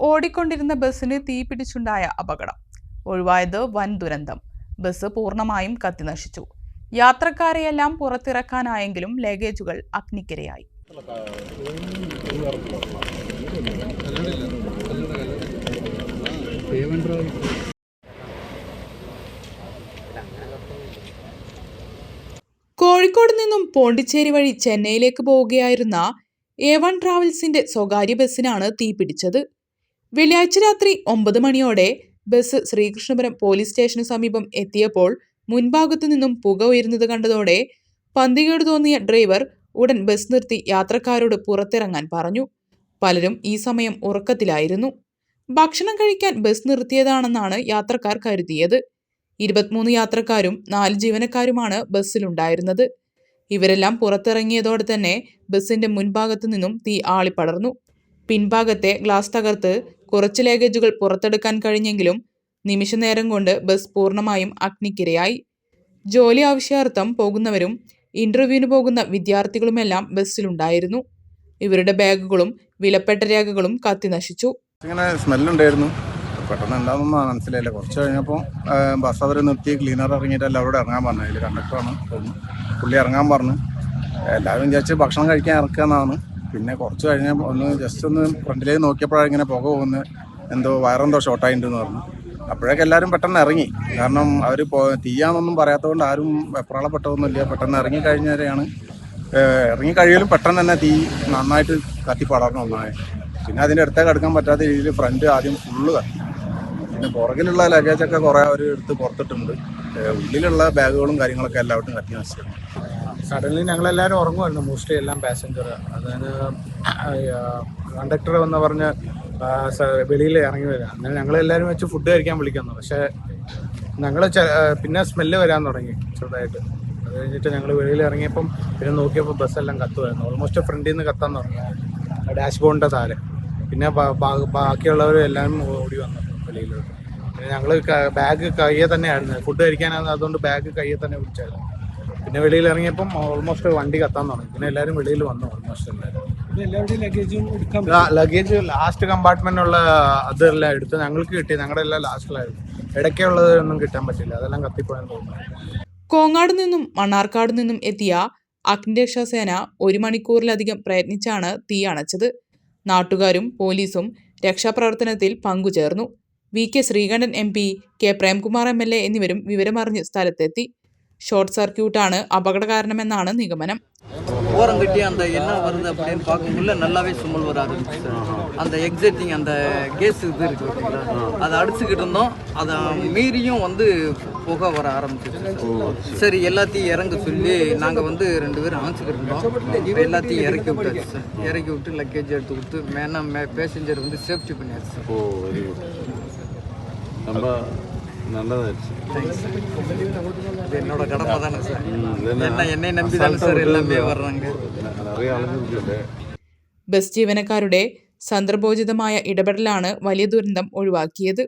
ഓടിക്കൊണ്ടിരുന്ന ബസ്സിന് തീപിടിച്ചുണ്ടായ അപകടം. ഒഴിവായത് വൻ ദുരന്തം. ബസ് പൂർണമായും കത്തിനശിച്ചു. യാത്രക്കാരെയെല്ലാം പുറത്തിറക്കാനായെങ്കിലും ലഗേജുകൾ അഗ്നിക്കിരയായി. കോഴിക്കോട് നിന്നും പോണ്ടിച്ചേരി വഴി ചെന്നൈയിലേക്ക് പോവുകയായിരുന്ന എ വൺ ട്രാവൽസിന്റെ സ്വകാര്യ ബസ്സിനാണ് തീപിടിച്ചത്. വെള്ളിയാഴ്ച രാത്രി ഒമ്പത് മണിയോടെ ബസ് ശ്രീകൃഷ്ണപുരം പോലീസ് സ്റ്റേഷന് സമീപം എത്തിയപ്പോൾ മുൻഭാഗത്തു നിന്നും പുക ഉയരുന്നത് കണ്ടതോടെ പന്തികേട് തോന്നിയ ഡ്രൈവർ ഉടൻ ബസ് നിർത്തി യാത്രക്കാരോട് പുറത്തിറങ്ങാൻ പറഞ്ഞു. പലരും ഈ സമയം ഉറക്കത്തിലായിരുന്നു. ഭക്ഷണം കഴിക്കാൻ ബസ് നിർത്തിയതാണെന്നാണ് യാത്രക്കാർ കരുതിയത്. ഇരുപത്തിമൂന്ന് യാത്രക്കാരും നാല് ജീവനക്കാരുമാണ് ബസ്സിലുണ്ടായിരുന്നത്. ഇവരെല്ലാം പുറത്തിറങ്ങിയതോടെ തന്നെ ബസിന്റെ മുൻഭാഗത്തു നിന്നും തീ ആളിപ്പടർന്നു. പിൻഭാഗത്തെ ഗ്ലാസ് തകർത്ത് കുറച്ച് ലഗേജുകൾ പുറത്തെടുക്കാൻ കഴിഞ്ഞെങ്കിലും നിമിഷനേരം കൊണ്ട് ബസ് പൂർണമായും അഗ്നിക്കിരയായി. ജോലി ആവശ്യാർത്ഥം പോകുന്നവരും ഇന്റർവ്യൂവിന് പോകുന്ന വിദ്യാർത്ഥികളുമെല്ലാം ബസ്സിലുണ്ടായിരുന്നു. ഇവരുടെ ബാഗുകളും വിലപ്പെട്ട രേഖകളും കത്തി നശിച്ചു. ഇങ്ങനെ സ്മെല്ലുണ്ടായിരുന്നു. പെട്ടെന്ന് എന്താണെന്നൊന്നും മനസ്സിലായില്ല. കുറച്ച് കഴിഞ്ഞപ്പോൾ ബസ് അവർ നിർത്തി ക്ലീനർ ഇറങ്ങിയിട്ട് എല്ലാവരോടും ഇറങ്ങാൻ പറഞ്ഞു അതിൽ കണ്ടക്ടറാണ് പുള്ളി ഇറങ്ങാൻ പറഞ്ഞു. എല്ലാവരും വിചാരിച്ച് ഭക്ഷണം കഴിക്കാൻ ഇറക്കാന്നാണ് പിന്നെ കുറച്ച് കഴിഞ്ഞ് ഒന്ന് ജസ്റ്റ് ഒന്ന് ഫ്രണ്ടിലേക്ക് നോക്കിയപ്പോഴാണ് ഇങ്ങനെ പുക പോകുന്നത്. എന്തോ വയറെന്തോ ഷോർട്ടായിട്ടുണ്ടെന്ന് പറഞ്ഞു. അപ്പോഴേക്ക് എല്ലാവരും പെട്ടെന്ന് ഇറങ്ങി. കാരണം അവർ തീയാന്നൊന്നും പറയാത്തതുകൊണ്ട് ആരും വെപ്രാളപ്പെട്ടതൊന്നുമില്ല. പെട്ടെന്ന് ഇറങ്ങി കഴിഞ്ഞവരെയാണ്. ഇറങ്ങി കഴിയലും പെട്ടെന്ന് തന്നെ തീ നന്നായിട്ട് കത്തി പടർന്നു ഒന്നായി പിന്നെ അതിന്റെ അടുത്തേക്ക് അടുക്കാൻ പറ്റാത്ത രീതിയിൽ ഫ്രണ്ട് ആദ്യം ഫുള്ള് കത്തി. പിന്നെ പുറകിലുള്ള ലഗേജൊക്കെ കുറേ അവർ എടുത്ത് പുറത്തിട്ടുണ്ട്. ഉള്ളിലുള്ള ബാഗുകളും കാര്യങ്ങളൊക്കെ എല്ലാവരും കത്തി നശിച്ചിരുന്നു സഡൻലി ഞങ്ങളെല്ലാവരും ഉറങ്ങുമായിരുന്നു മോസ്റ്റ്ലി എല്ലാം പാസഞ്ചർ അതായത് കണ്ടക്ടർ എന്ന് പറഞ്ഞ് വെളിയിൽ ഇറങ്ങി വരിക അങ്ങനെ ഞങ്ങളെല്ലാവരും വെച്ച് ഫുഡ് കഴിക്കാൻ വിളിക്കുന്നു. പക്ഷേ ഞങ്ങൾ പിന്നെ സ്മെല്ല് വരാൻ തുടങ്ങി ചെറുതായിട്ട്. അത് കഴിഞ്ഞിട്ട് ഞങ്ങൾ വെളിയിൽ ഇറങ്ങിയപ്പം പിന്നെ നോക്കിയപ്പോൾ ബസ്സെല്ലാം കത്തുമായിരുന്നു ഓൾമോസ്റ്റ് ഫ്രണ്ടിൽ നിന്ന് കത്താൻ തുടങ്ങി. ഡാഷ് ബോർഡിന്റെ താഴെ. പിന്നെ ബാക്കിയുള്ളവരും എല്ലാവരും ഓടി വന്നു വെളിയിലോട്ട്. പിന്നെ ഞങ്ങൾ ബാഗ് കയ്യെ തന്നെയായിരുന്നു. ഫുഡ് കഴിക്കാനാണ് അതുകൊണ്ട് ബാഗ് കയ്യെ തന്നെ പിടിച്ചായിരുന്നു. പിന്നെ വെളിയിൽ ഇറങ്ങിയപ്പം ഓൾമോസ്റ്റ് വണ്ടി കത്താൻ തുടങ്ങി. പിന്നെ എല്ലാവരും വെളിയിൽ വന്നു ഓൾമോസ്റ്റ് എല്ലാവരും ലഗേജും എടുക്കാൻ ലഗേജ് ലാസ്റ്റ് കമ്പാർട്ട്മെന്റിനുള്ള അതെല്ലാം എടുത്ത് ഞങ്ങൾക്ക് കിട്ടി. ഞങ്ങളുടെ എല്ലാം ലാസ്റ്റിലായിരുന്നു ഇടയ്ക്കുള്ളത് ഒന്നും കിട്ടാൻ പറ്റില്ല അതെല്ലാം കത്തിപ്പോയെന്ന് തോന്നുന്നു. കോങ്ങാട് നിന്നും മണ്ണാർക്കാട് നിന്നും എത്തിയ അഗ്നിരക്ഷാസേന ഒരു മണിക്കൂറിലധികം പ്രയത്നിച്ചാണ് തീ അണച്ചത്. നാട്ടുകാരും പോലീസും രക്ഷാപ്രവർത്തനത്തിൽ പങ്കുചേർന്നു. V K Sreekandan M P K Premkumar M L A എന്നിവരും വിവരമറിഞ്ഞ് സ്ഥലത്തെത്തി. ഷോർട്ട് സർക്യൂട്ടാണ് അപകട കാരണമെന്നാണ് നിഗമനം ஓரம் கட்டி அந்த என்ன வருது அப்படின்னு பார்க்கக்குள்ள நல்லாவே சுமல் வர ஆரம்பிச்சு அந்த எக்ஸைட்டிங் அந்த கேஸ் இது இருக்கு பார்த்தீங்களா அதை அடிச்சுக்கிட்டு இருந்தோம் அதை மீறியும் வந்து புகை வர ஆரம்பிச்சிருச்சு சரி எல்லாத்தையும் இறங்க சொல்லி நாங்கள் வந்து ரெண்டு பேரும் அணைச்சிக்கிட்டு இருந்தோம் இப்ப எல்லாத்தையும் இறக்கி விட்டாச்சு சார் இறக்கி விட்டு லக்கேஜ் எடுத்து விட்டு மேனா மே பேசஞ்சர் வந்து சேஃப்டி பண்ணியாச்சு சார் ஓ வெரி குட் ரொம்ப நல்லதாச்சு தேங்க்ஸ் சார் இது என்னோட கடமை தானே சார் என்ன என்ன என்னை நம்பி தானே சார் எல்லாமே வர்றாங்க நிறைய அலைஞ்சிருக்குல்ல ബസ് ജീവനക്കാരുടെ സന്ദർഭോചിതമായ ഇടപെടലാണ് വലിയ ദുരന്തം ഒഴിവാക്കിയത്